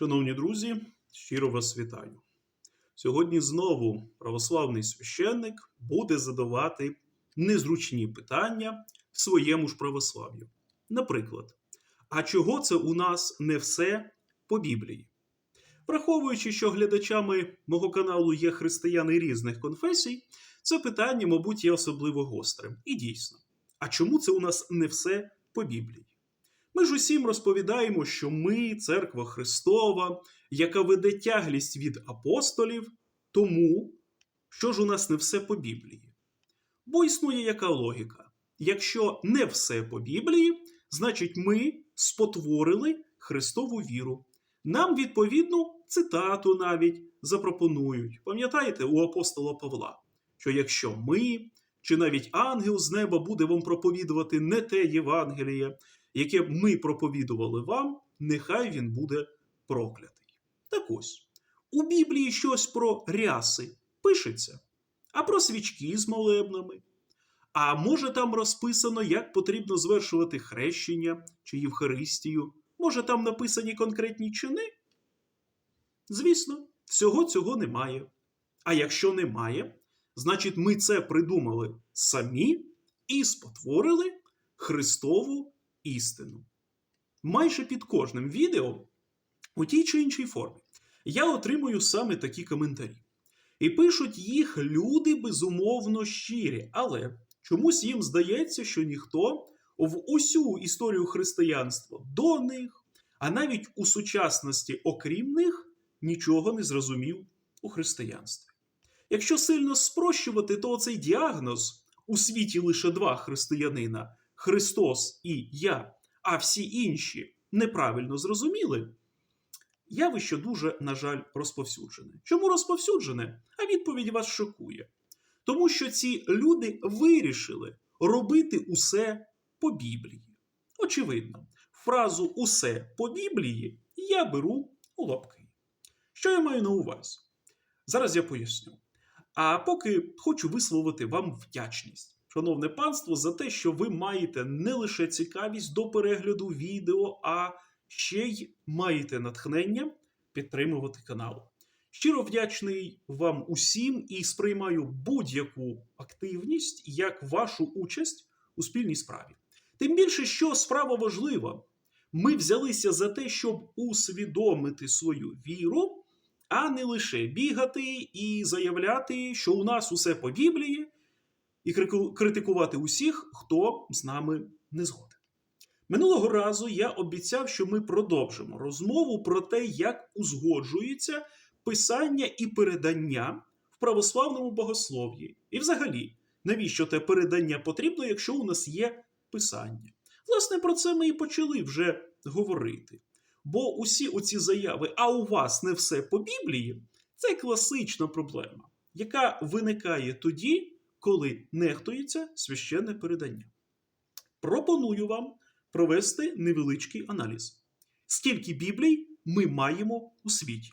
Шановні друзі, щиро вас вітаю. Сьогодні знову православний священник буде задавати незручні питання своєму ж православ'ю. Наприклад, а чого це у нас не все по Біблії? Враховуючи, що глядачами мого каналу є християни різних конфесій, це питання, мабуть, є особливо гострим. І дійсно, а чому це у нас не все по Біблії? Ми ж усім розповідаємо, що ми, церква Христова, яка веде тяглість від апостолів, тому що ж у нас не все по Біблії. Бо існує яка логіка? Якщо не все по Біблії, значить ми спотворили Христову віру. Нам, відповідну, цитату навіть запропонують. Пам'ятаєте у апостола Павла, що якщо ми, чи навіть ангел з неба буде вам проповідувати не те Євангеліє, яке ми проповідували вам, нехай він буде проклятий. Так ось, у Біблії щось про ряси пишеться, а про свічки з молебнами. А може там розписано, як потрібно звершувати хрещення чи Євхаристію? Може там написані конкретні чини? Звісно, всього цього немає. А якщо немає, значить ми це придумали самі і спотворили Христову істину. Майже під кожним відео у тій чи іншій формі я отримую саме такі коментарі. І пишуть їх люди безумовно щирі, але чомусь їм здається, що ніхто в усю історію християнства до них, а навіть у сучасності, окрім них, нічого не зрозумів у християнстві. Якщо сильно спрощувати, то цей діагноз у світі лише два християнина Христос і я, а всі інші неправильно зрозуміли, явище дуже, на жаль, розповсюджене. Чому розповсюджене? А відповідь вас шокує. Тому що ці люди вирішили робити усе по Біблії. Очевидно, фразу усе по Біблії я беру у лапки. Що я маю на увазі? Зараз я поясню. А поки хочу висловити вам вдячність, шановне панство, за те, що ви маєте не лише цікавість до перегляду відео, а ще й маєте натхнення підтримувати канал. Щиро вдячний вам усім і сприймаю будь-яку активність як вашу участь у спільній справі. Тим більше, що справа важлива. Ми взялися за те, щоб усвідомити свою віру, а не лише бігати і заявляти, що у нас усе по Біблії, і критикувати усіх, хто з нами не згоден. Минулого разу я обіцяв, що ми продовжимо розмову про те, як узгоджується писання і передання в православному богослов'ї. І взагалі, навіщо те передання потрібно, якщо у нас є писання? Власне, про це ми і почали вже говорити. Бо усі оці заяви, а у вас не все по Біблії, це класична проблема, яка виникає тоді, коли нехтується священне передання. Пропоную вам провести невеличкий аналіз. Скільки Біблій ми маємо у світі?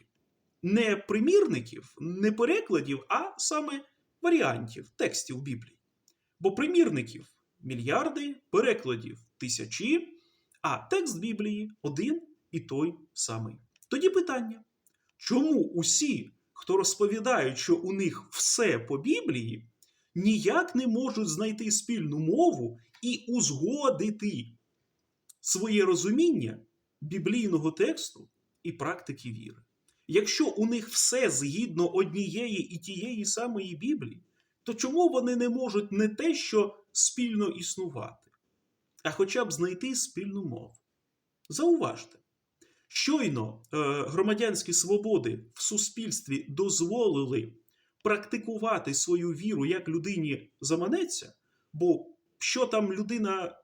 Не примірників, не перекладів, а саме варіантів текстів Біблії. Бо примірників мільярди, перекладів тисячі, а текст Біблії один і той самий. Тоді питання: чому усі, хто розповідають, що у них все по Біблії, ніяк не можуть знайти спільну мову і узгодити своє розуміння біблійного тексту і практики віри? Якщо у них все згідно однієї і тієї самої Біблії, то чому вони не можуть не те, що спільно існувати, а хоча б знайти спільну мову? Зауважте, щойно е, громадянські свободи в суспільстві дозволили практикувати свою віру, як людині заманеться, бо що там людина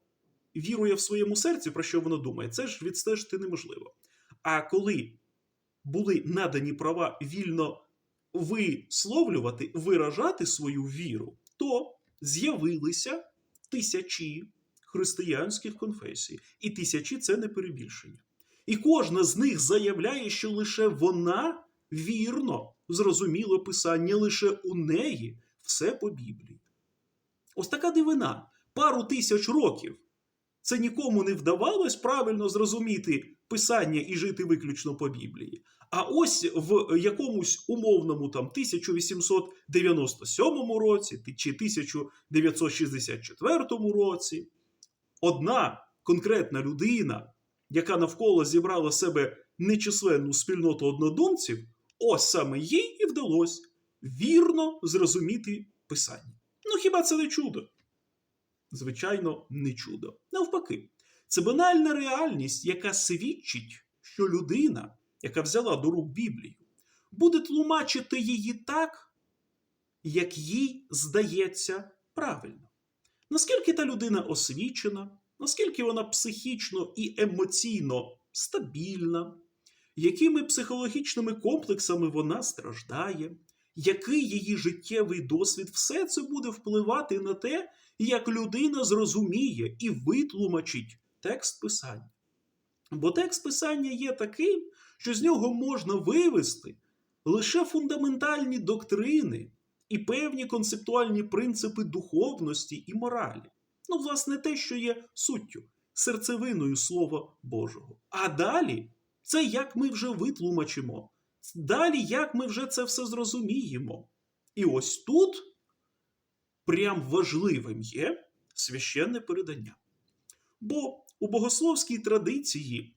вірує в своєму серці, про що вона думає, це ж відстежити неможливо. А коли були надані права вільно висловлювати, виражати свою віру, то з'явилися тисячі християнських конфесій. І тисячі це не перебільшення. І кожна з них заявляє, що лише вона вірно зрозуміла писання, лише у неї все по Біблії. Ось така дивина. Пару тисяч років це нікому не вдавалось правильно зрозуміти писання і жити виключно по Біблії. А ось в якомусь умовному там 1897 році чи 1964 році одна конкретна людина, яка навколо зібрала себе нечисленну спільноту однодумців, ось саме їй і вдалося вірно зрозуміти писання. Ну хіба це не чудо? Звичайно, не чудо. Навпаки, це банальна реальність, яка свідчить, що людина, яка взяла до рук Біблію, буде тлумачити її так, як їй здається правильно. Наскільки та людина освічена, наскільки вона психічно і емоційно стабільна, якими психологічними комплексами вона страждає, який її життєвий досвід, все це буде впливати на те, як людина зрозуміє і витлумачить текст писання. Бо текст писання є таким, що з нього можна вивести лише фундаментальні доктрини і певні концептуальні принципи духовності і моралі. Ну, власне, те, що є суттю, серцевиною Слова Божого. А далі це як ми вже витлумачимо. Далі, як ми вже це все зрозуміємо. І ось тут прям важливим є священне передання. Бо у богословській традиції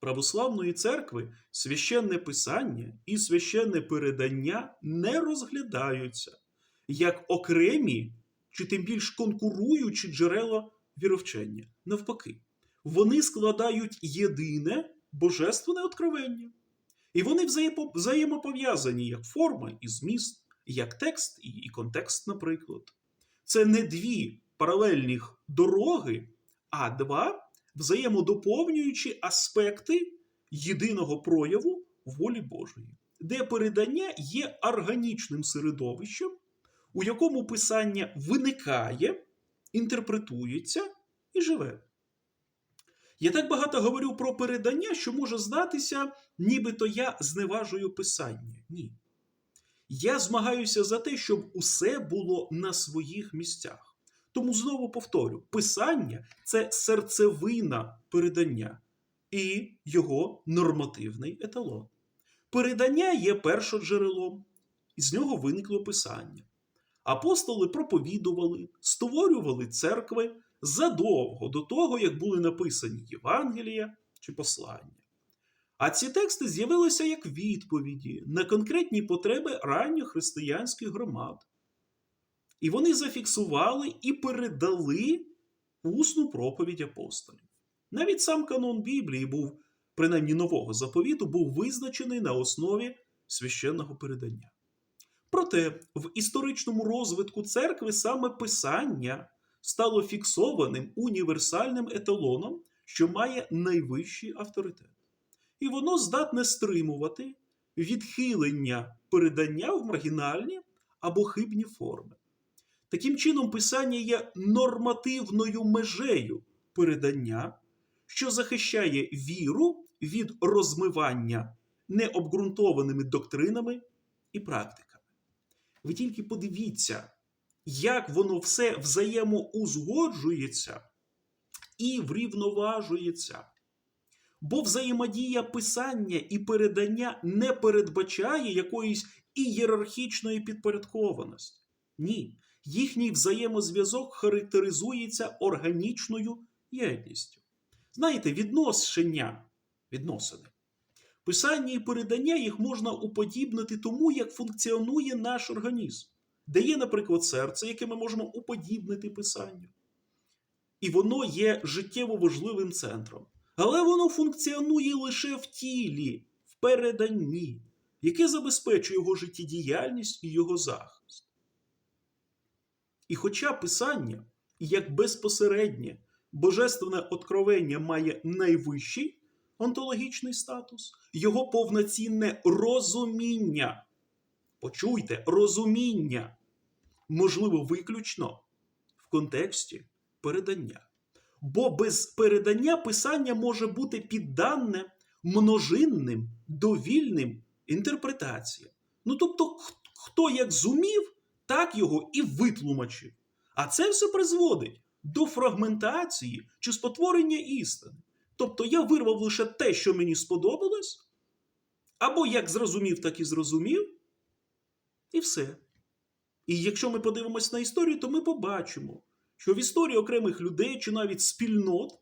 православної церкви священне писання і священне передання не розглядаються як окремі чи тим більш конкуруючі джерела віровчення. Навпаки, вони складають єдине божественне откровення. І вони взаємопов'язані як форма і зміст, як текст і контекст, наприклад. Це не дві паралельних дороги, а два взаємодоповнюючі аспекти єдиного прояву волі Божої, де передання є органічним середовищем, у якому писання виникає, інтерпретується і живе. Я так багато говорю про передання, що може здатися, нібито я зневажую писання. Ні. Я змагаюся за те, щоб усе було на своїх місцях. Тому знову повторю: писання це серцевина передання і його нормативний еталон. Передання є першоджерелом, і з нього виникло писання. Апостоли проповідували, створювали церкви задовго до того, як були написані Євангелія чи послання. А ці тексти з'явилися як відповіді на конкретні потреби ранньохристиянських громад. І вони зафіксували і передали усну проповідь апостолів. Навіть сам канон Біблії був, принаймні нового заповіту, був визначений на основі священного передання. Проте в історичному розвитку церкви саме писання стало фіксованим універсальним еталоном, що має найвищий авторитет. І воно здатне стримувати відхилення передання в маргінальні або хибні форми. Таким чином, писання є нормативною межею передання, що захищає віру від розмивання необґрунтованими доктринами і практиками. Ви тільки подивіться, як воно все взаємоузгоджується і врівноважується. Бо взаємодія писання і передання не передбачає якоїсь ієрархічної підпорядкованості. Ні, їхній взаємозв'язок характеризується органічною єдністю. Знаєте, відношення, відносини. Писання і передання їх можна уподібнити тому, як функціонує наш організм, де є, наприклад, серце, яке ми можемо уподібнити писанню. І воно є життєво важливим центром. Але воно функціонує лише в тілі, в переданні, яке забезпечує його життєдіяльність і його захист. І хоча писання, як безпосереднє божественне откровення має найвищий онтологічний статус, його повноцінне розуміння, почуйте, розуміння, можливо, виключно в контексті передання. Бо без передання писання може бути піддане множинним, довільним інтерпретаціям. Ну тобто, хто як зумів, так його і витлумачив. А це все призводить до фрагментації чи спотворення істини. Тобто я вирвав лише те, що мені сподобалось, або як зрозумів, так і зрозумів, і все. І якщо ми подивимось на історію, то ми побачимо, що в історії окремих людей чи навіть спільнот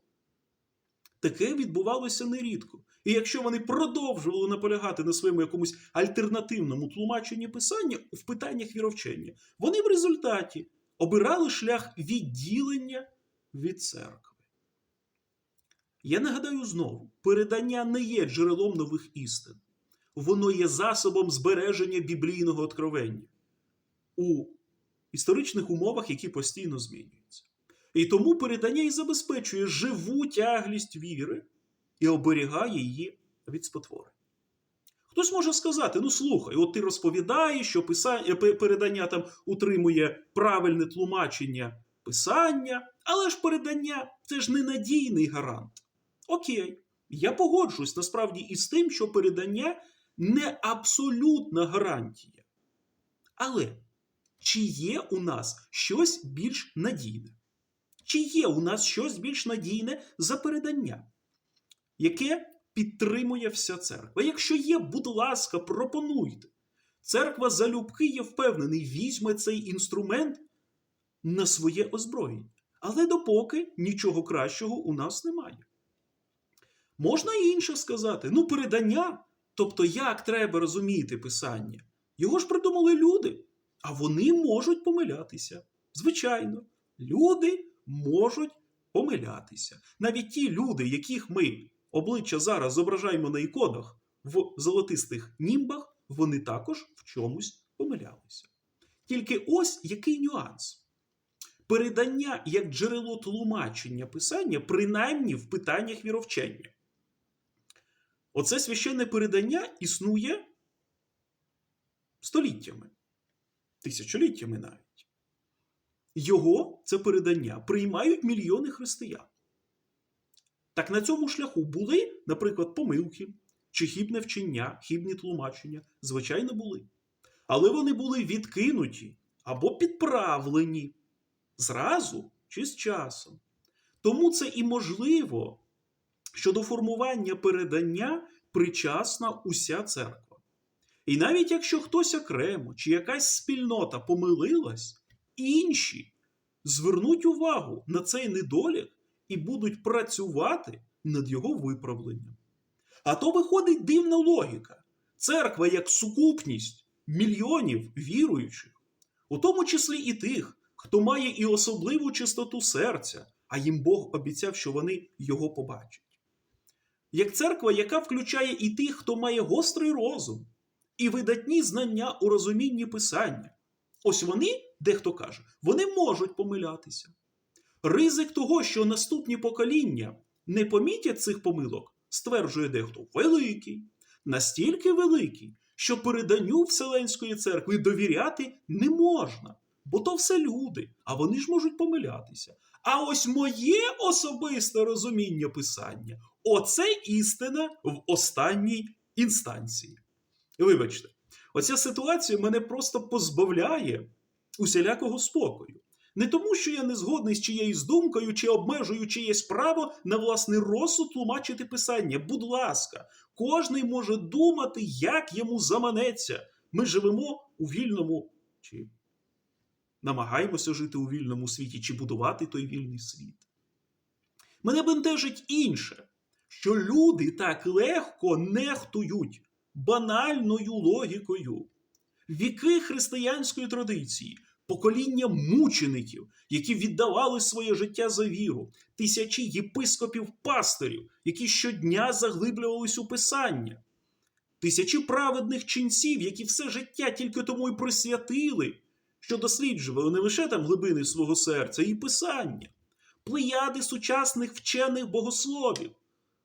таке відбувалося нерідко. І якщо вони продовжували наполягати на своєму якомусь альтернативному тлумаченні писання в питаннях віровчення, вони в результаті обирали шлях відділення від церкви. Я нагадаю знову: передання не є джерелом нових істин, воно є засобом збереження біблійного откровення у історичних умовах, які постійно змінюються. І тому передання і забезпечує живу тяглість віри і оберігає її від спотворень. Хтось може сказати: ну слухай, от ти розповідаєш, що писання, передання там утримує правильне тлумачення писання, але ж передання це ж ненадійний гарант. Окей, я погоджуюсь насправді із тим, що передання не абсолютна гарантія. Але чи є у нас щось більш надійне? Чи є у нас щось більш надійне за передання, яке підтримує вся церква? Якщо є, будь ласка, пропонуйте. Церква залюбки, я впевнений, візьме цей інструмент на своє озброєння. Але допоки нічого кращого у нас немає. Можна і інше сказати: ну, передання, тобто як треба розуміти писання, його ж придумали люди, а вони можуть помилятися. Звичайно, люди можуть помилятися. Навіть ті люди, яких ми обличчя зараз зображаємо на іконах в золотистих німбах, вони також в чомусь помилялися. Тільки ось який нюанс. Передання як джерело тлумачення писання, принаймні в питаннях віровчення. Оце священне передання існує століттями, тисячоліттями навіть. Його, це передання, приймають мільйони християн. Так на цьому шляху були, наприклад, помилки чи хібне вчення, хібні тлумачення, звичайно, були. Але вони були відкинуті або підправлені зразу чи з часом. Тому це і можливо, що до формування передання причасна уся церква. І навіть якщо хтось окремо чи якась спільнота помилилась, інші звернуть увагу на цей недолік і будуть працювати над його виправленням. А то виходить дивна логіка. Церква як сукупність мільйонів віруючих, у тому числі і тих, хто має і особливу чистоту серця, а їм Бог обіцяв, що вони його побачать. Як церква, яка включає і тих, хто має гострий розум і видатні знання у розумінні писання. Ось вони, дехто каже, вони можуть помилятися. Ризик того, що наступні покоління не помітять цих помилок, стверджує дехто, великий, настільки великий, що переданню Вселенської церкви довіряти не можна, бо то все люди, а вони ж можуть помилятися. А ось моє особисте розуміння писання оце істина в останній інстанції. Вибачте, оця ситуація мене просто позбавляє усілякого спокою. Не тому, що я не згодний з чиєюсь думкою чи обмежую чиєсь право на власний розсуд тлумачити писання. Будь ласка, кожний може думати, як йому заманеться. Ми живемо у вільному чи намагаємося жити у вільному світі, чи будувати той вільний світ. Мене бентежить інше, що люди так легко нехтують банальною логікою. Віки християнської традиції, покоління мучеників, які віддавали своє життя за віру, тисячі єпископів пастирів, які щодня заглиблювались у писання, тисячі праведних ченців, які все життя тільки тому й присвятили, що досліджували не лише там глибини свого серця і писання, плеяди сучасних вчених богословів,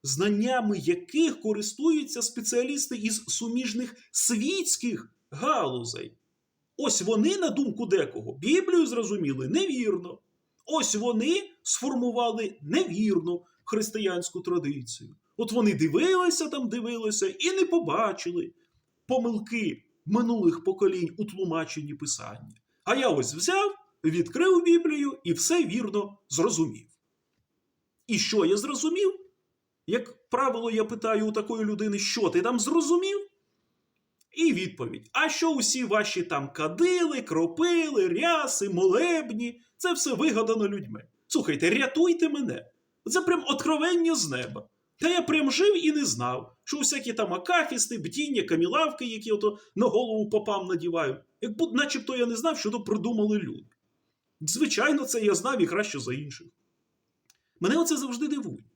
знаннями яких користуються спеціалісти із суміжних світських галузей. Ось вони, на думку декого, Біблію зрозуміли невірно. Ось вони сформували невірну християнську традицію. От вони дивилися там, дивилися і не побачили помилки минулих поколінь у тлумаченні писання. А я ось взяв, відкрив Біблію і все вірно зрозумів. І що я зрозумів? Як правило, я питаю у такої людини, що ти там зрозумів? І відповідь: А що усі ваші там кадили, кропили, ряси, молебні, це все вигадано людьми. Слухайте, рятуйте мене. Це прям откровення з неба. Та я прям жив і не знав, що усякі там акафісти, бдіння, камілавки, які ото на голову попам надівають, як будь начебто я не знав, що то придумали люди. Звичайно, це я знав і краще за інших. Мене оце завжди дивує.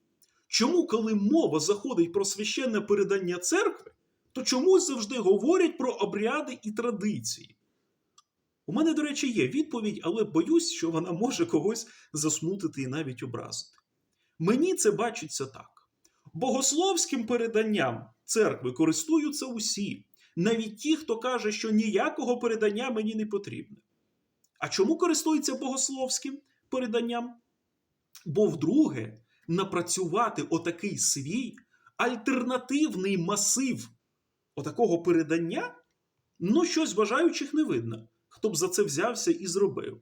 Чому, коли мова заходить про священне передання церкви, то чомусь завжди говорять про обряди і традиції? У мене, до речі, є відповідь, але боюсь, що вона може когось засмутити і навіть образити. Мені це бачиться так. Богословським переданням церкви користуються усі, навіть ті, хто каже, що ніякого передання мені не потрібне. А чому користуються богословським переданням? Бо вдруге напрацювати отакий свій альтернативний масив отакого передання, ну, щось бажаючих не видно, хто б за це взявся і зробив.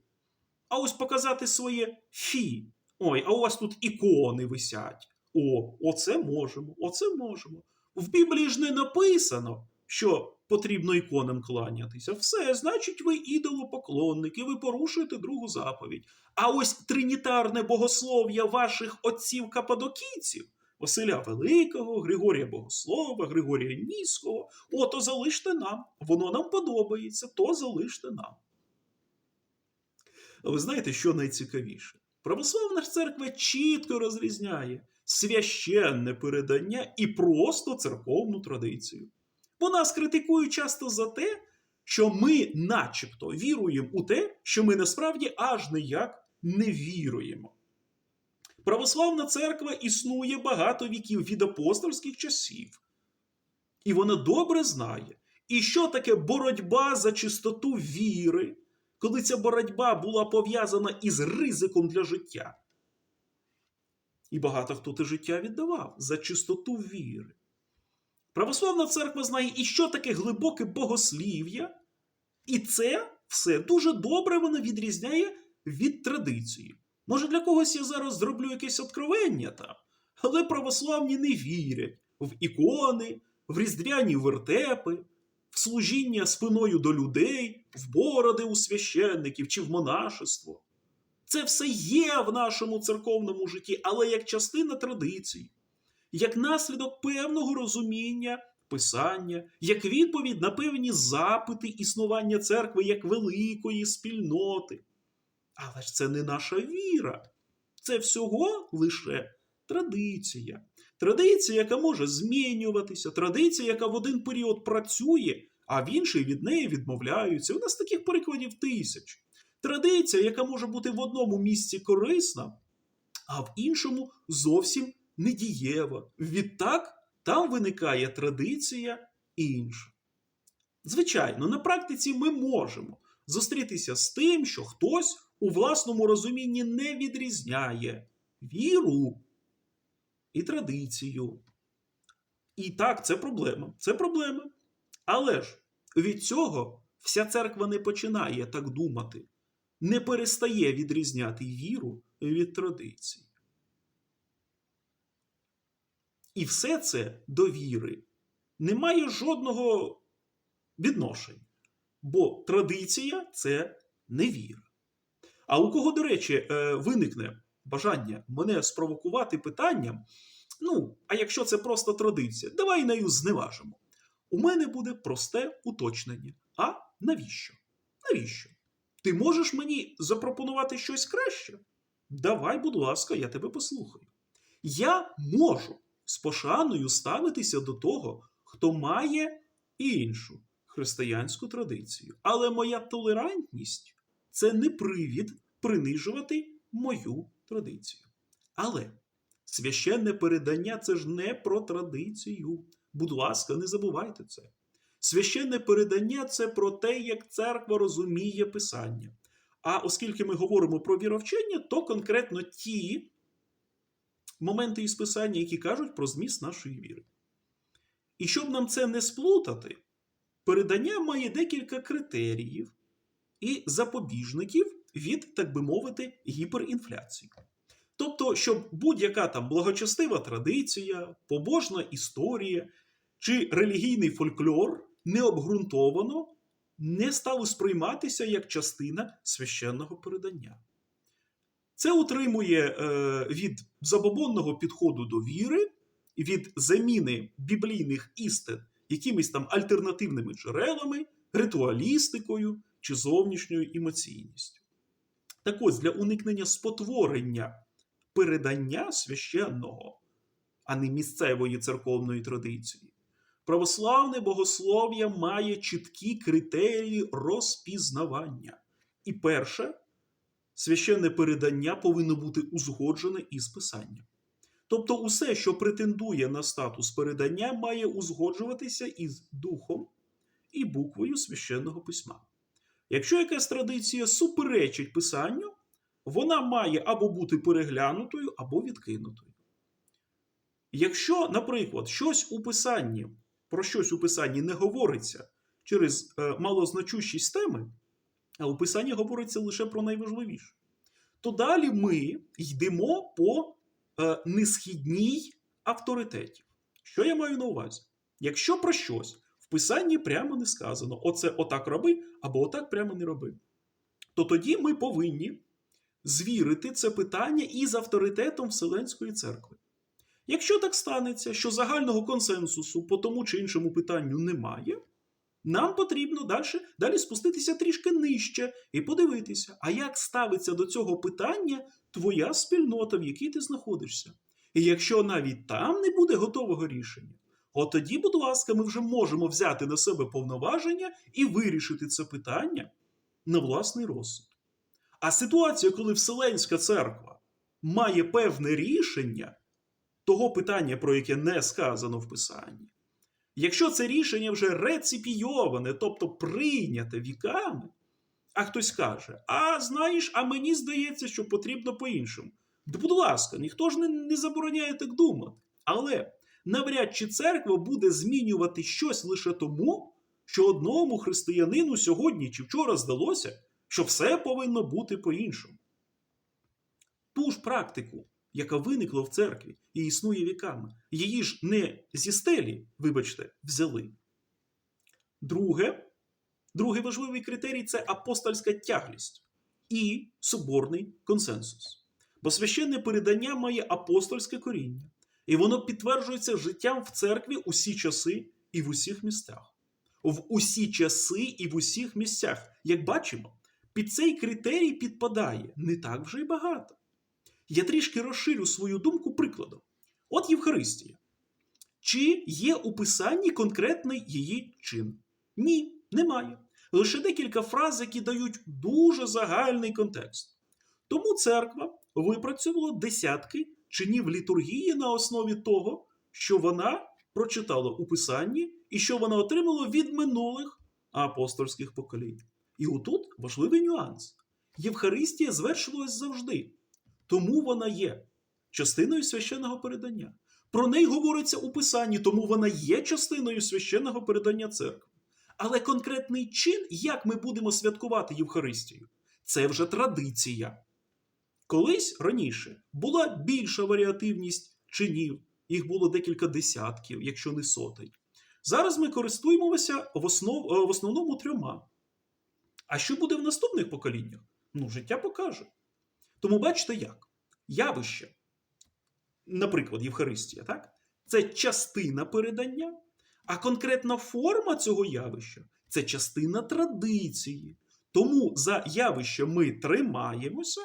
А ось показати своє фі. Ой, а у вас тут ікони висять. О, оце можемо, оце можемо. В Біблії ж не написано, що потрібно іконам кланятися. Все, значить, ви ідолопоклонники, ви порушуєте другу заповідь. А ось тринітарне богослов'я ваших отців кападокійців, Василя Великого, Григорія Богослова, Григорія Ніського, о, то залиште нам. Воно нам подобається, то залиште нам. А ви знаєте, що найцікавіше? Православна церква чітко розрізняє священне передання і просто церковну традицію. Бо нас критикують часто за те, що ми, начебто, віруємо у те, що ми насправді аж ніяк не віруємо. Православна церква існує багато віків від апостольських часів. І вона добре знає, і що таке боротьба за чистоту віри, коли ця боротьба була пов'язана із ризиком для життя. І багато хто те життя віддавав за чистоту віри. Православна церква знає, і що таке глибоке богослів'я, і це все дуже добре вона відрізняє від традиції. Може, для когось я зараз зроблю якесь откровення там, але православні не вірять в ікони, в різдвяні вертепи, в служіння спиною до людей, в бороди у священників чи в монашество. Це все є в нашому церковному житті, але як частина традицій, як наслідок певного розуміння писання, як відповідь на певні запити існування церкви як великої спільноти. Але ж це не наша віра. Це всього лише традиція. Традиція, яка може змінюватися, традиція, яка в один період працює, а в інший від неї відмовляються. У нас таких прикладів тисяч. Традиція, яка може бути в одному місці корисна, а в іншому зовсім недієва. Відтак там виникає традиція інша. Звичайно, на практиці ми можемо зустрітися з тим, що хтось у власному розумінні не відрізняє віру і традицію. І так, це проблема. Це проблема. Але ж від цього вся церква не починає так думати, не перестає відрізняти віру від традиції. І все це до віри не має жодного відношення. Бо традиція це не віра. А у кого, до речі, е, виникне бажання мене спровокувати питанням: ну, а якщо це просто традиція, давай нею зневажимо. У мене буде просте уточнення. А навіщо? Навіщо? Ти можеш мені запропонувати щось краще? Давай, будь ласка, я тебе послухаю. Я можу з пошаною ставитися до того, хто має іншу християнську традицію. Але моя толерантність це не привід принижувати мою традицію. Але священне передання це ж не про традицію. Будь ласка, не забувайте це. Священне передання це про те, як церква розуміє Писання. А оскільки ми говоримо про віровчення, то конкретно ті моменти із Писання, які кажуть про зміст нашої віри. І щоб нам це не сплутати, передання має декілька критеріїв і запобіжників від, так би мовити, гіперінфляції. Тобто, щоб будь-яка там благочестива традиція, побожна історія чи релігійний фольклор необґрунтовано не стали сприйматися як частина священного передання. Це утримує е, від забобонного підходу до віри, від заміни біблійних істин якимись там альтернативними джерелами, ритуалістикою чи зовнішньою емоційністю. Так ось для уникнення спотворення передання священного, а не місцевої церковної традиції, православне богослов'я має чіткі критерії розпізнавання. І перше, священне передання повинно бути узгоджене із писанням. Тобто, усе, що претендує на статус передання, має узгоджуватися із духом і буквою священного письма. Якщо якась традиція суперечить писанню, вона має або бути переглянутою, або відкинутою. Якщо, наприклад, щось у писанні, про щось у писанні не говориться через е, малозначущість теми, а у писанні говориться лише про найважливіше, то далі ми йдемо по е, несхідній авторитеті. Що я маю на увазі? Якщо про щось в писанні прямо не сказано, оце отак роби, або отак прямо не роби, то тоді ми повинні звірити це питання із авторитетом Вселенської церкви. Якщо так станеться, що загального консенсусу по тому чи іншому питанню немає, нам потрібно далі, далі спуститися трішки нижче і подивитися, а як ставиться до цього питання твоя спільнота, в якій ти знаходишся. І якщо навіть там не буде готового рішення, от тоді, будь ласка, ми вже можемо взяти на себе повноваження і вирішити це питання на власний розсуд. А ситуація, коли Вселенська церква має певне рішення того питання, про яке не сказано в Писанні, якщо це рішення вже реципійоване, тобто прийняте віками, а хтось каже: А знаєш, а мені здається, що потрібно по-іншому. Да, будь ласка, ніхто ж не, не забороняє так думати. Але навряд чи церква буде змінювати щось лише тому, що одному християнину сьогодні чи вчора здалося, що все повинно бути по-іншому. Ту ж практику, яка виникла в церкві і існує віками, її ж не зі стелі, вибачте, взяли. Друге, другий важливий критерій це апостольська тяглість і соборний консенсус. Бо священне передання має апостольське коріння, і воно підтверджується життям в церкві усі часи і в усіх місцях. В усі часи і в усіх місцях, як бачимо, під цей критерій підпадає не так вже й багато. Я трішки розширю свою думку прикладом. От Євхаристія. Чи є у писанні конкретний її чин? Ні, немає. Лише декілька фраз, які дають дуже загальний контекст. Тому церква випрацювала десятки чинів літургії на основі того, що вона прочитала у писанні і що вона отримала від минулих апостольських поколінь. І отут важливий нюанс: Євхаристія звершувалась завжди, тому вона є частиною священного передання. Про неї говориться у Писанні, тому вона є частиною священного передання церкви. Але конкретний чин, як ми будемо святкувати Євхаристію, це вже традиція. Колись раніше була більша варіативність чинів, їх було декілька десятків, якщо не сотень. Зараз ми користуємося в, основ, в основному трьома. А що буде в наступних поколіннях? Ну, життя покаже. Тому бачите як? Явище, наприклад, Євхаристія, так? це частина передання, а конкретна форма цього явища це частина традиції. Тому за явище ми тримаємося,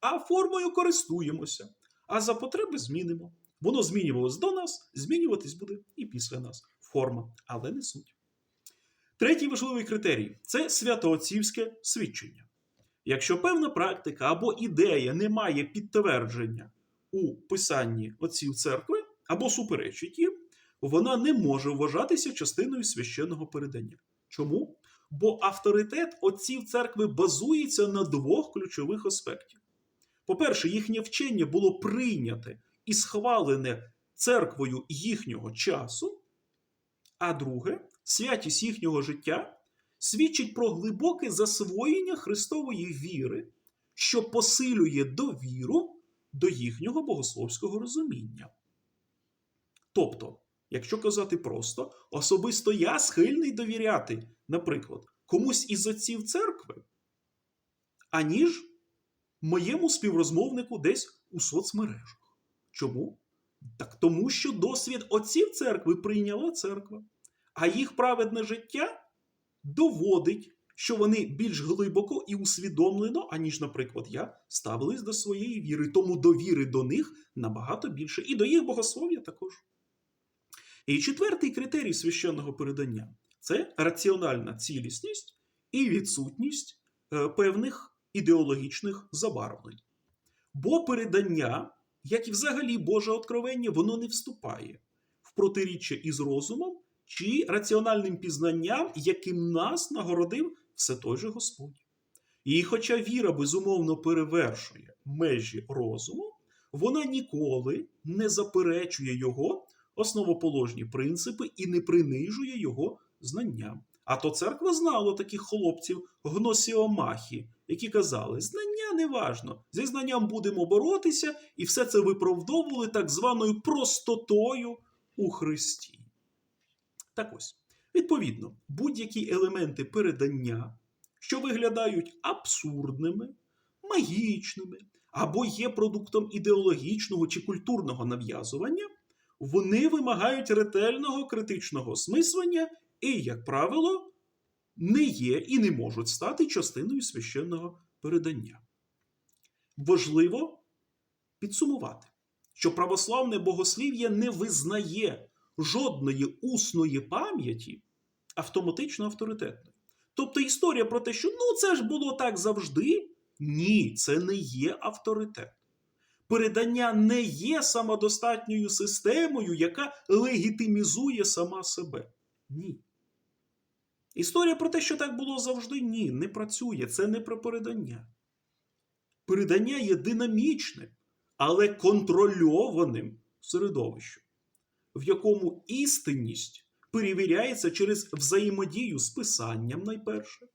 а формою користуємося. А за потреби змінимо. Воно змінювалось до нас, змінюватись буде і після нас. Форма, але не суть. Третій важливий критерій це святоотцівське свідчення. Якщо певна практика або ідея не має підтвердження у писанні отців церкви або суперечить їм, вона не може вважатися частиною священного передання. Чому? Бо авторитет отців церкви базується на двох ключових аспектів. По-перше, їхнє вчення було прийняте і схвалене церквою їхнього часу. А друге, святість їхнього життя свідчить про глибоке засвоєння Христової віри, що посилює довіру до їхнього богословського розуміння. Тобто, якщо казати просто, особисто я схильний довіряти, наприклад, комусь із отців церкви, аніж моєму співрозмовнику десь у соцмережах. Чому? Так тому, що досвід отців церкви прийняла церква, а їх праведне життя доводить, що вони більш глибоко і усвідомлено, аніж, наприклад, я, ставились до своєї віри, тому довіри до них набагато більше, і до їх богослов'я також. І четвертий критерій священного передання це раціональна цілісність і відсутність е, певних ідеологічних забарвлень. Бо передання, як і взагалі Боже откровення, воно не вступає в протиріччя із розумом чи раціональним пізнанням, яким нас нагородив все той же Господь. І хоча віра безумовно перевершує межі розуму, вона ніколи не заперечує його основоположні принципи і не принижує його знання. А то церква знала таких хлопців гносіомахі, які казали, знання не важно, зі знанням будемо боротися, і все це виправдовували так званою простотою у Христі. Так ось, відповідно, будь-які елементи передання, що виглядають абсурдними, магічними або є продуктом ідеологічного чи культурного нав'язування, вони вимагають ретельного критичного осмислення і, як правило, не є і не можуть стати частиною священного передання. Важливо підсумувати, що православне богослів'я не визнає жодної усної пам'яті автоматично авторитетною. Тобто історія про те, що ну це ж було так завжди. Ні, це не є авторитет. Передання не є самодостатньою системою, яка легітимізує сама себе. Ні. Історія про те, що так було завжди, ні, не працює. Це не про передання. Передання є динамічним, але контрольованим середовищем, в якому істинність перевіряється через взаємодію з писанням найперше,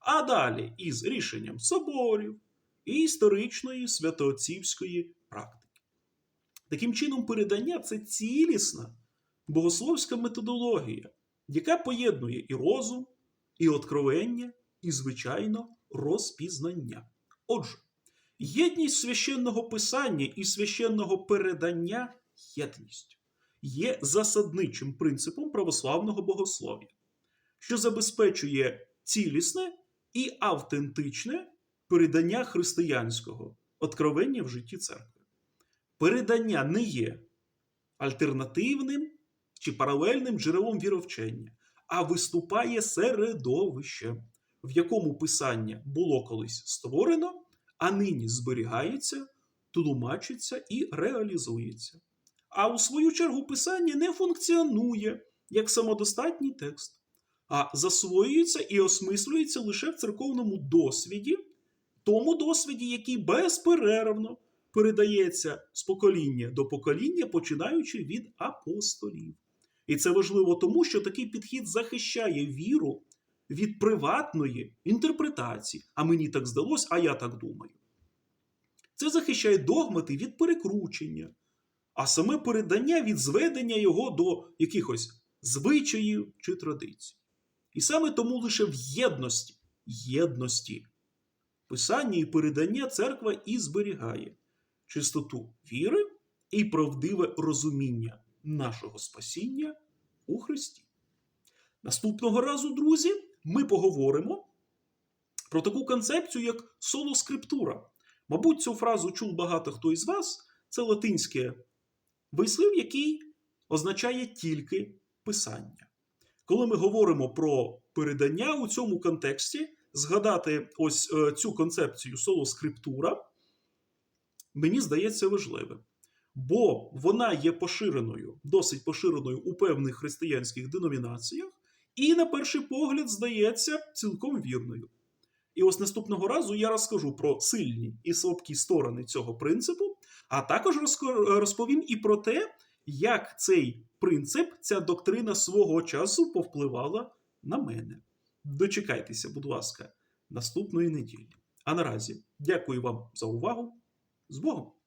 а далі із рішенням соборів і історичної святоотцівської практики. Таким чином, передання це цілісна богословська методологія, яка поєднує і розум, і откровення, і, звичайно, розпізнання. Отже, єдність священного писання і священного передання єдність є засадничим принципом православного богослов'я, що забезпечує цілісне і автентичне передання християнського откровення в житті церкви. Передання не є альтернативним чи паралельним джерелом віровчення, а виступає середовищем, в якому писання було колись створено, а нині зберігається, тлумачиться і реалізується. А у свою чергу писання не функціонує як самодостатній текст, а засвоюється і осмислюється лише в церковному досвіді, тому досвіді, який безперервно передається з покоління до покоління, починаючи від апостолів. І це важливо тому, що такий підхід захищає віру від приватної інтерпретації. А мені так здалось, а я так думаю. Це захищає догмати від перекручення, а саме передання від зведення його до якихось звичаїв чи традицій. І саме тому лише в єдності, єдності писання і передання церква і зберігає чистоту віри і правдиве розуміння нашого спасіння у Христі. Наступного разу, друзі, ми поговоримо про таку концепцію, як солоскриптура. Мабуть, цю фразу чув багато хто із вас. Це латинське вислів, який означає тільки писання. Коли ми говоримо про передання у цьому контексті, згадати ось е, цю концепцію солоскриптура, мені здається важливим. Бо вона є поширеною, досить поширеною у певних християнських деномінаціях, і, на перший погляд, здається цілком вірною. І ось наступного разу я розкажу про сильні і слабкі сторони цього принципу, а також розповім і про те, як цей принцип, ця доктрина свого часу повпливала на мене. Дочекайтеся, будь ласка, наступної неділі. А наразі дякую вам за увагу. З Богом!